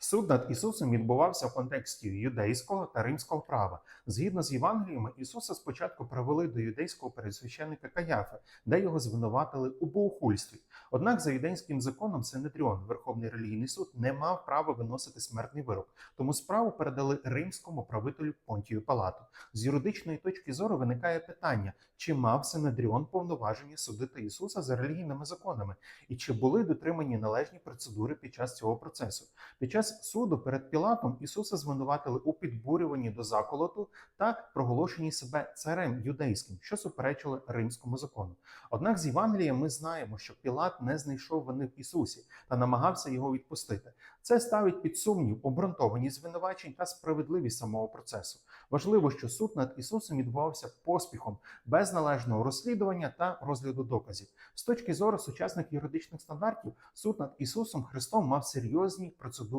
Суд над Ісусом відбувався в контексті юдейського та римського права. Згідно з Євангеліями, Ісуса спочатку привели до юдейського пересвященника Каяфи, де його звинуватили у богохульстві. Однак за юдейським законом Синедріон, Верховний релігійний суд, не мав права виносити смертний вирок, тому справу передали римському правителю Понтію Палату. З юридичної точки зору виникає питання, чи мав Синедріон повноваження судити Ісуса за релігійними законами, і чи були дотримані належні процедури під час цього процесу. Під час суду перед Пілатом Ісуса звинуватили у підбурюванні до заколоту та проголошенні себе царем юдейським, що суперечило римському закону. Однак з Євангелія ми знаємо, що Пілат не знайшов вини в Ісусі та намагався його відпустити. Це ставить під сумнів обґрунтованість звинувачень та справедливість самого процесу. Важливо, що суд над Ісусом відбувався поспіхом, без належного розслідування та розгляду доказів. З точки зору сучасних юридичних стандартів, суд над Ісусом Христом мав серйозні процедурні